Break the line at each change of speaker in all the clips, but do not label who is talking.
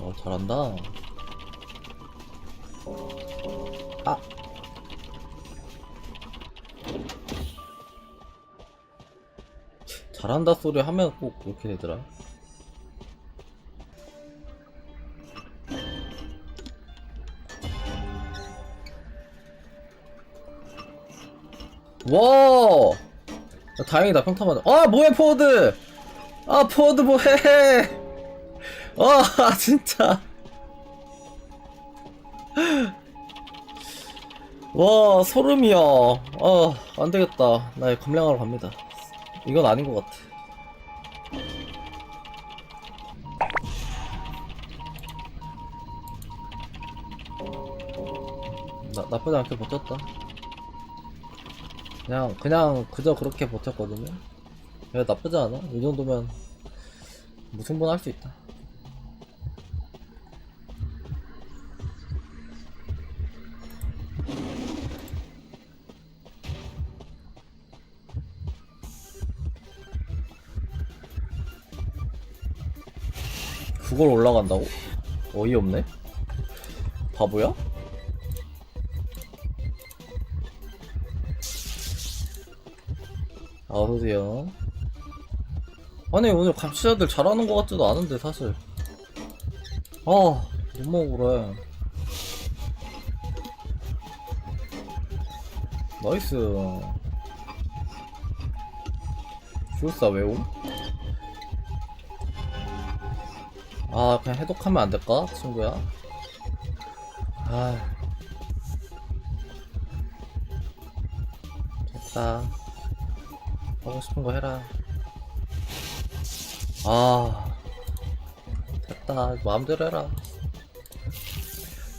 어 잘한다. 아. 잘한다 소리 하면 꼭 그렇게 되더라. 와 야, 다행이다 평타 맞아 아 뭐해 포워드? 아 포워드 뭐해 아 진짜. 와 소름이야. 아 안되겠다. 나 검량하러 갑니다. 이건 아닌 것 같아. 나, 나쁘지 않게 버텼다. 그냥 그냥 그저 그렇게 버텼거든요. 야 나쁘지 않아. 이 정도면 무승부는 할 수 있다 그걸 올라간다고? 어이없네? 바보야? 아, 어서오세요. 아니, 오늘 감시자들 잘하는 것 같지도 않은데, 사실. 아, 너무 억울해. 나이스. 주사 왜오? 아, 그냥 해독하면 안 될까? 친구야? 아. 됐다. 하고 싶은 거 해라. 아. 됐다. 마음대로 해라.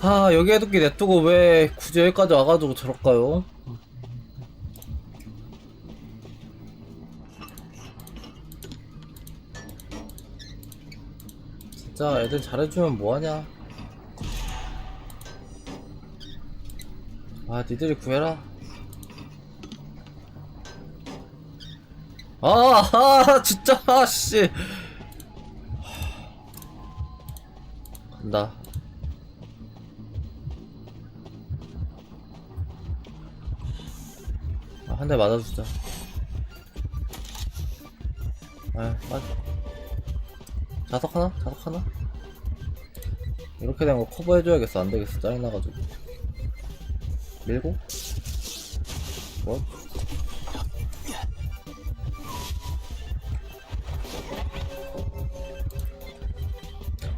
아, 여기 해독기 냅두고 왜 굳이 여기까지 와가지고 저럴까요? 진짜 애들 잘해주면 뭐하냐? 아 니들이 구해라. 아, 아 진짜 아씨. 간다. 아, 한 대 맞아주자. 아 맞아 자석 하나? 자석 하나? 이렇게 된 거 커버해줘야겠어. 안 되겠어. 짜증나가지고. 밀고? 뭐?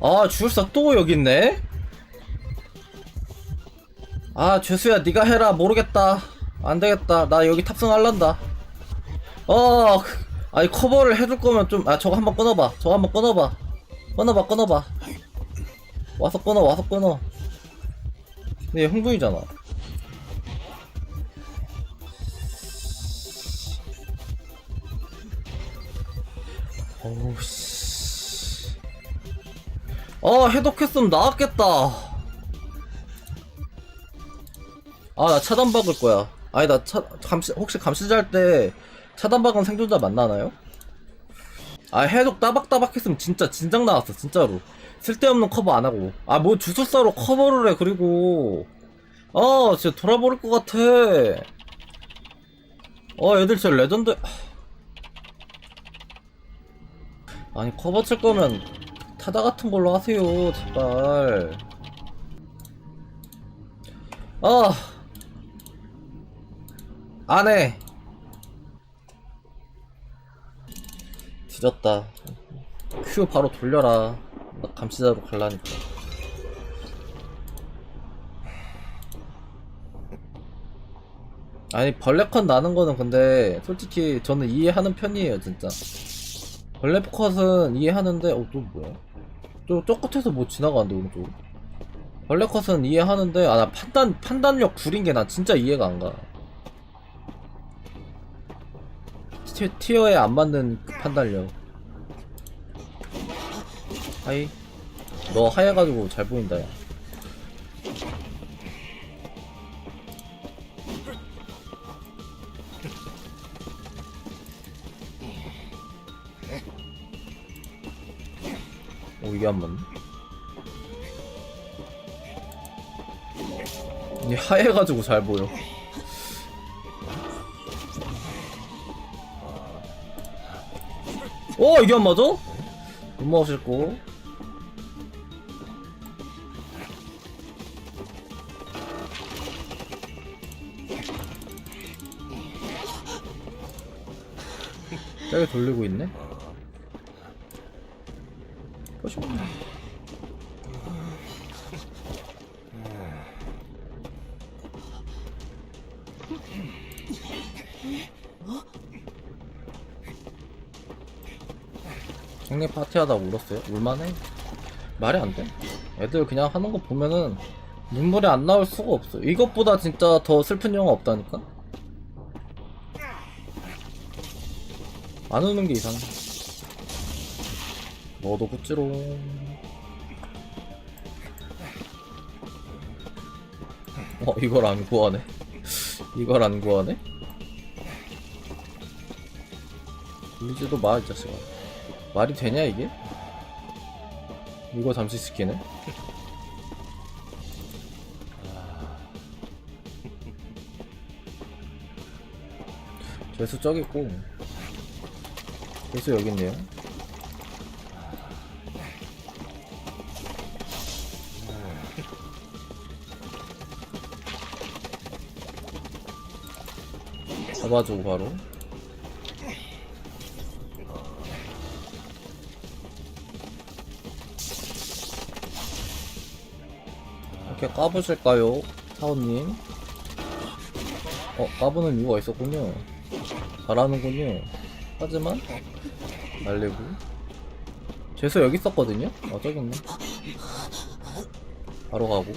아, 주술사 또 여기 있네? 아, 죄수야, 네가 해라. 모르겠다. 안 되겠다. 나 여기 탑승할란다. 어, 아니, 커버를 해줄 거면 좀, 아, 저거 한번 끊어봐. 저거 한번 끊어봐. 끊어봐, 끊어봐. 와서 끊어, 와서 끊어. 근데 얘 흥분이잖아. 어우, 씨. 어, 해독했으면 나왔겠다. 아, 나 차단 박을 거야. 아니, 나 차, 감시, 혹시 감시자 할때 차단 박은 생존자 만나나요? 아, 해독 따박따박 했으면 진짜 진작 나왔어, 진짜로. 쓸데없는 커버 안 하고. 아, 뭐 주술사로 커버를 해, 그리고. 아, 진짜 돌아버릴 것 같아. 어, 애들 진짜 레전드. 아니, 커버 칠 거면 타다 같은 걸로 하세요, 제발. 아. 안 해. 뒤졌다. 큐 바로 돌려라. 나 감시자로 갈라니까. 아니 벌레 컷 나는 거는 근데 솔직히 저는 이해하는 편이에요 진짜. 벌레 컷은 이해하는데 어 또 뭐야? 저, 저 끝에서 뭐 지나가는데 오른쪽. 벌레 컷은 이해하는데 아 나 판단 판단력 구린 게난 진짜 이해가 안 가. 티, 어에안 맞는 그 판단력. 하이. 너 하얘가지고 잘 보인다 야. 오, 이게 안 맞네. 이 하얘가지고 잘 보여. 어 이게 안 맞아? 못 먹으실 거. 저기 돌리고 있네. 형님 파티하다 울었어요? 울만해? 말이 안 돼. 애들 그냥 하는 거 보면은 눈물이 안 나올 수가 없어. 이것보다 진짜 더 슬픈 영화 없다니까? 안 우는 게 이상해. 너도 구찌롱. 어, 이걸 안 구하네. 이걸 안 구하네? 울지도 마, 이 자식아. 말이 되냐, 이게? 이거 잠시 시키네? 죄수 저기 있고 죄수 여기 있네요 잡아주고 바로 이렇게 까부실까요? 사원님? 어 까부는 이유가 있었군요. 잘하는군요. 하지만 날리고. 죄수 여기 있었거든요? 어 저기 있네. 바로 가고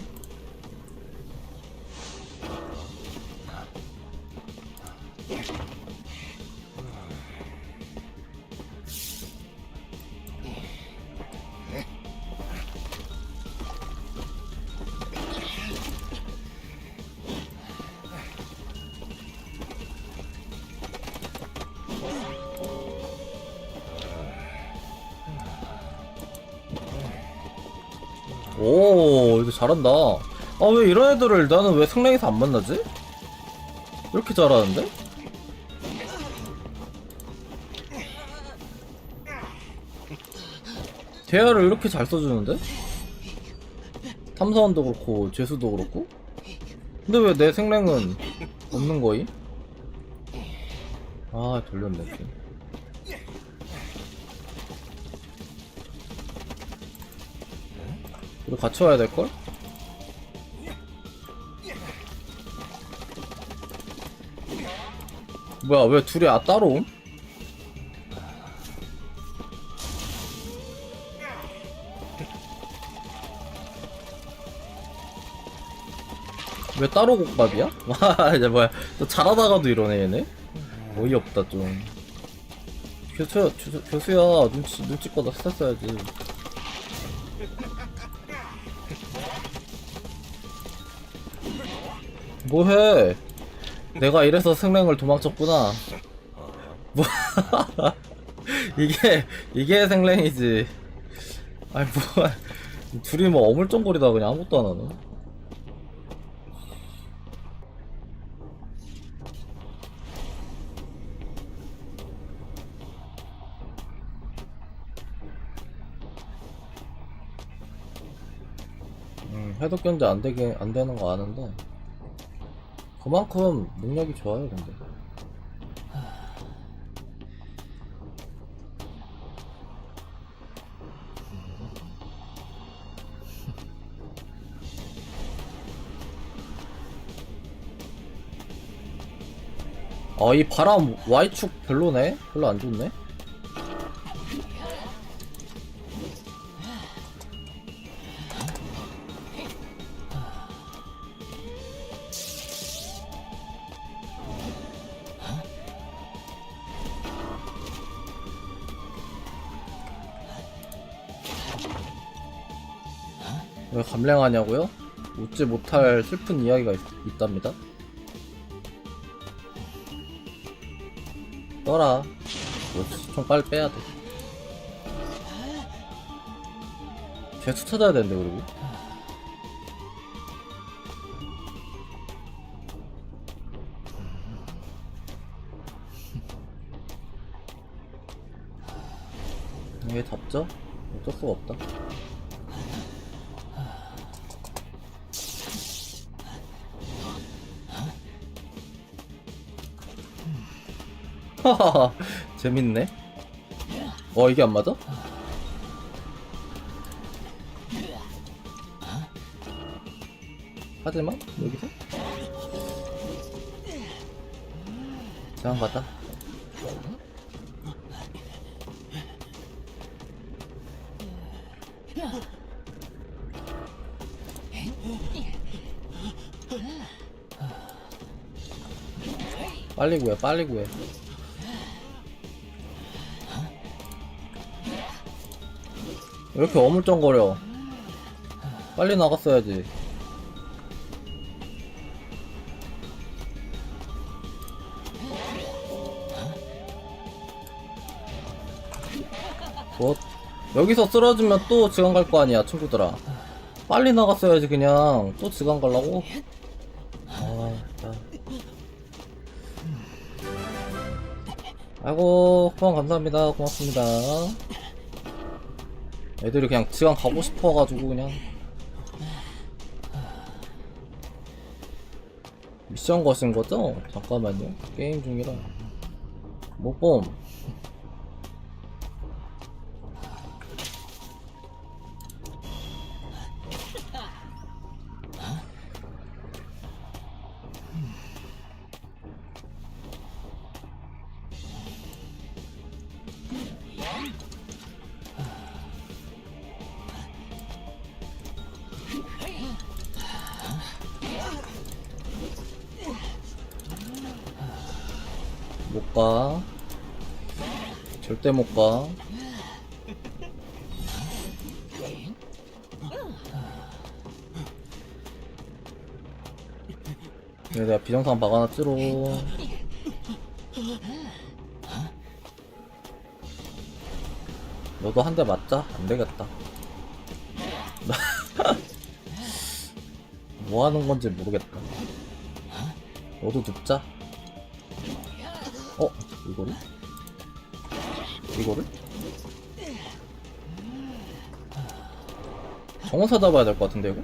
잘한다 아 왜 이런 애들을 나는 왜 승랭에서 안 만나지? 이렇게 잘하는데? 대화를 이렇게 잘 써주는데? 탐사원도 그렇고 죄수도 그렇고 근데 왜 내 생랭은 없는 거임? 아 돌렸네 또. 같이 와야 될걸? 뭐야 왜 둘이 아 따로 옴? 왜 따로 국밥이야? 와 이제 뭐야 또 잘하다가도 이러네 얘네 어이없다 좀 교수야 교수, 교수야 눈치 눈치껏 했었어야지 뭐해? 내가 이래서 승랭을 도망쳤구나. 뭐 이게 이게 생랭이지. 아니 뭐 둘이 뭐 어물쩡거리다 그냥 아무것도 안 하네. 음, 해독 견제 안 되게 안 되는 거 아는데 그만큼 능력이 좋아요 근데. 아 이 바람 Y축 별로네? 별로 안 좋네 왜 감량하냐고요? 웃지 못할 슬픈 이야기가 있, 있답니다. 떠라. 그렇지. 총 빨리 빼야 돼. 계속 찾아야 되는데 그리고. 이게 답죠? 어쩔 수가 없다. 재밌네. 어 이게 안 맞아? 하지만 여기서 저한 가다. 빨리 구해 빨리 구해 왜 이렇게 어물쩡거려? 빨리 나갔어야지. 뭐 여기서 쓰러지면 또 지강 갈 거 아니야 친구들아. 빨리 나갔어야지 그냥. 또 지강 갈라고? 아 아이고 후원 감사합니다. 고맙습니다 애들이 그냥 지강 가고 싶어가지고 그냥. 미션 거신 거죠? 잠깐만요. 게임 중이라. 못봄 못 가. 절대 못 가. 네, 내가 비정상 막아놨지로. 너도 한 대 맞자? 안 되겠다. 뭐 하는 건지 모르겠다. 너도 눕자. 어? 이거를? 이거를? 정원사 잡아야 될 것 같은데 이거?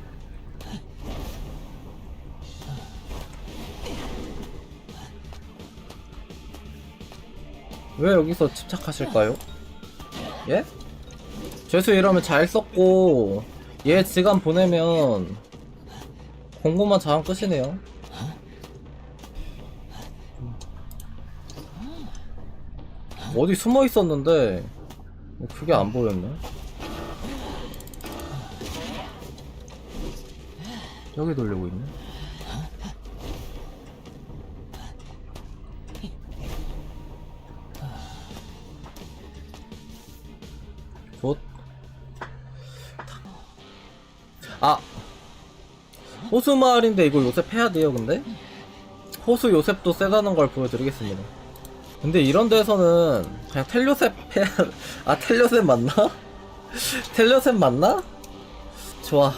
왜 여기서 집착하실까요? 예? 죄수 이러면 잘 썼고 얘 지간 보내면 공고만 잘하면 끝이네요 어디 숨어 있었는데 뭐 그게 안 보였네. 여기 돌리고 있네. 굿. 아 호수 마을인데 이거 요셉 해야 돼요 근데 호수 요셉도 세다는 걸 보여드리겠습니다. 근데 이런 데서는 그냥 텔요셉 해야 아 텔요셉 맞나? 텔요셉 맞나? 좋아.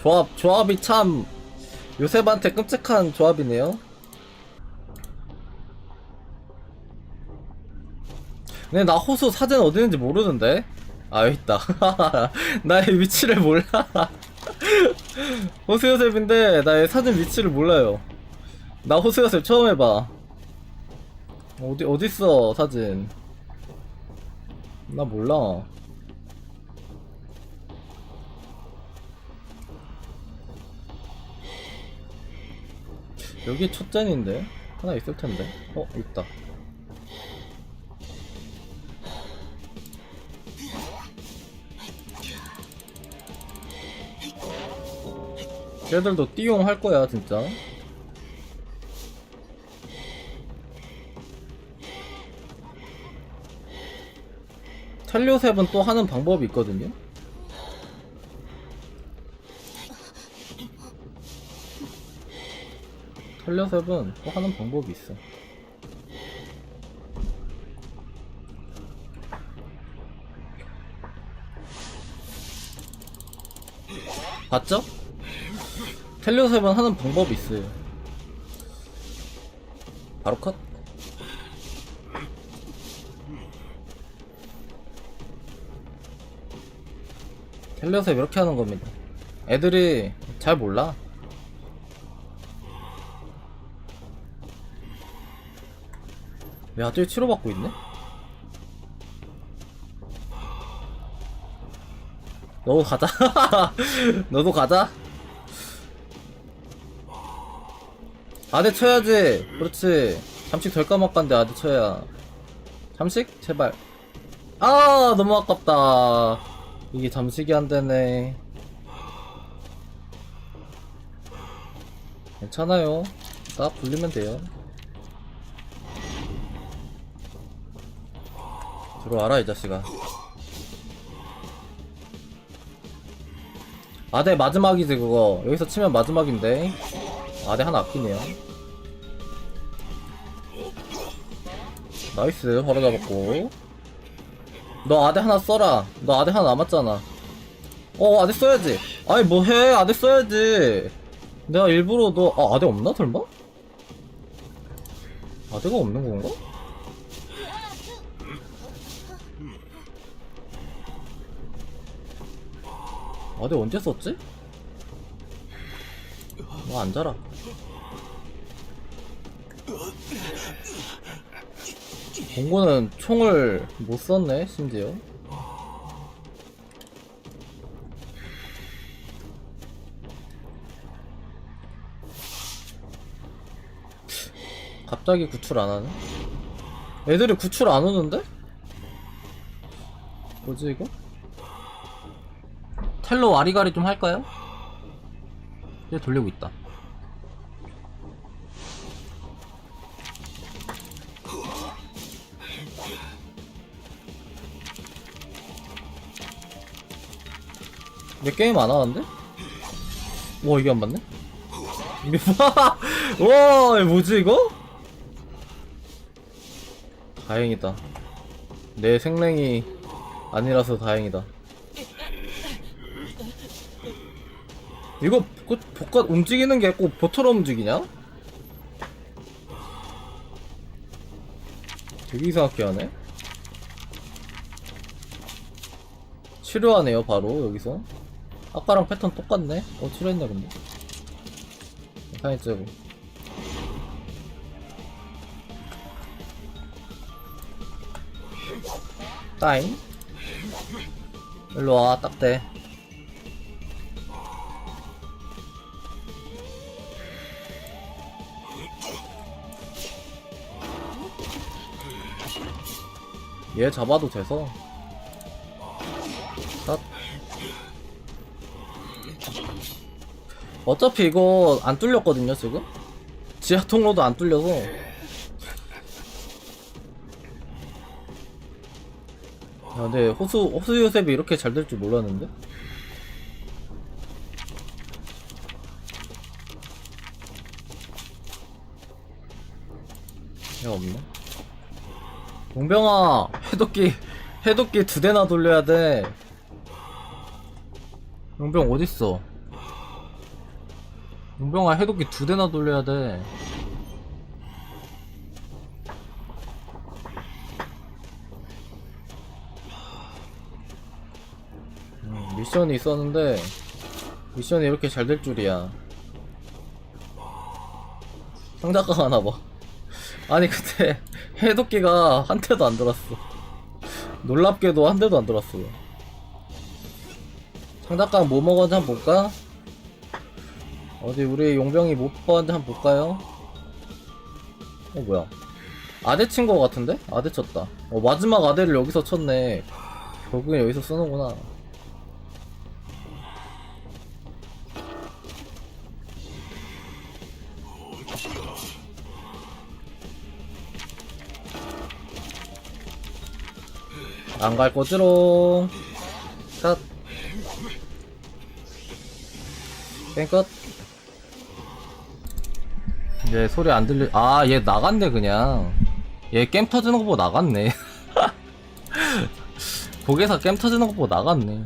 조합 조합이 참 요셉한테 끔찍한 조합이네요. 근데 나 호수 사진 어디 있는지 모르는데? 아 여기 있다. 나의 위치를 몰라. 호수 요셉인데 나의 사진 위치를 몰라요. 나 호수 요셉 처음 해봐 어디 어딨어 사진? 나 몰라. 여기 첫젠인데? 하나 있을 텐데. 어 있다. 걔들도 띠용 할 거야 진짜 텔료셉은 또 하는 방법이 있거든요. 텔료셉은 또 하는 방법이 있어. 봤죠? 텔료셉은 하는 방법이 있어요. 바로 컷. 헬리오셉 이렇게 하는 겁니다. 애들이 잘 몰라. 야, 저기 치료받고 있네? 너도 가자. 너도 가자. 아대 쳐야지. 그렇지. 잠식 덜 까먹간데 아대 쳐야. 잠식? 제발. 아, 너무 아깝다. 이게 잠식이 안 되네. 괜찮아요. 딱 굴리면 돼요. 들어와라, 이 자식아. 아대 마지막이지, 그거. 여기서 치면 마지막인데. 아대 하나 아끼네요. 나이스, 바로 잡았고. 너 아대 하나 써라. 너 아대 하나 남았잖아. 어, 아대 써야지. 아니, 뭐 해. 아대 써야지. 내가 일부러 너, 아, 아대 없나, 설마? 아대가 없는 건가? 아대 언제 썼지? 너 앉아라. 봉고는 총을 못 썼네, 심지어. 갑자기 구출 안 하네? 애들이 구출 안 오는데? 뭐지, 이거? 텔로 와리가리 좀 할까요? 이제 돌리고 있다. 내 게임 안 하는데? 와 이게 안 맞네? 와 뭐지 이거? 다행이다 내 생랭이 아니라서 다행이다 이거 그 복가 움직이는 게 꼭 보트로 움직이냐? 되게 이상하게 하네 치료하네요 바로 여기서 아까랑 패턴 똑같네? 어 치료했네 근데. 이상했죠 따잉? 일로와 딱대. 얘 잡아도 돼서 어차피 이거 안 뚫렸거든요 지금? 지하 통로도 안 뚫려서. 야 근데 호수 호수 요셉이 이렇게 잘 될 줄 몰랐는데? 얘 없네. 용병아 해독기 해독기 두 대나 돌려야 돼. 용병 어딨어 용병아 해독기 두 대나 돌려야 돼. 음, 미션이 있었는데 미션이 이렇게 잘 될 줄이야. 상자가 하나 봐. 아니 근데 해독기가 한 대도 안 들었어. 놀랍게도 한 대도 안 들었어. 상자깡 뭐 먹었는지 한번 볼까? 어디 우리 용병이 못 봤는지 한번 볼까요? 어 뭐야? 아대 친 거 같은데? 아대 쳤다. 어 마지막 아대를 여기서 쳤네. 결국엔 여기서 쓰는구나. 안 갈 거지롱. 끝 게임 끝 이제 소리 안 들리 아 얘 나갔네 그냥. 얘 게임 터지는 거 보고 나갔네. 고개사 게임 터지는 거 보고 나갔네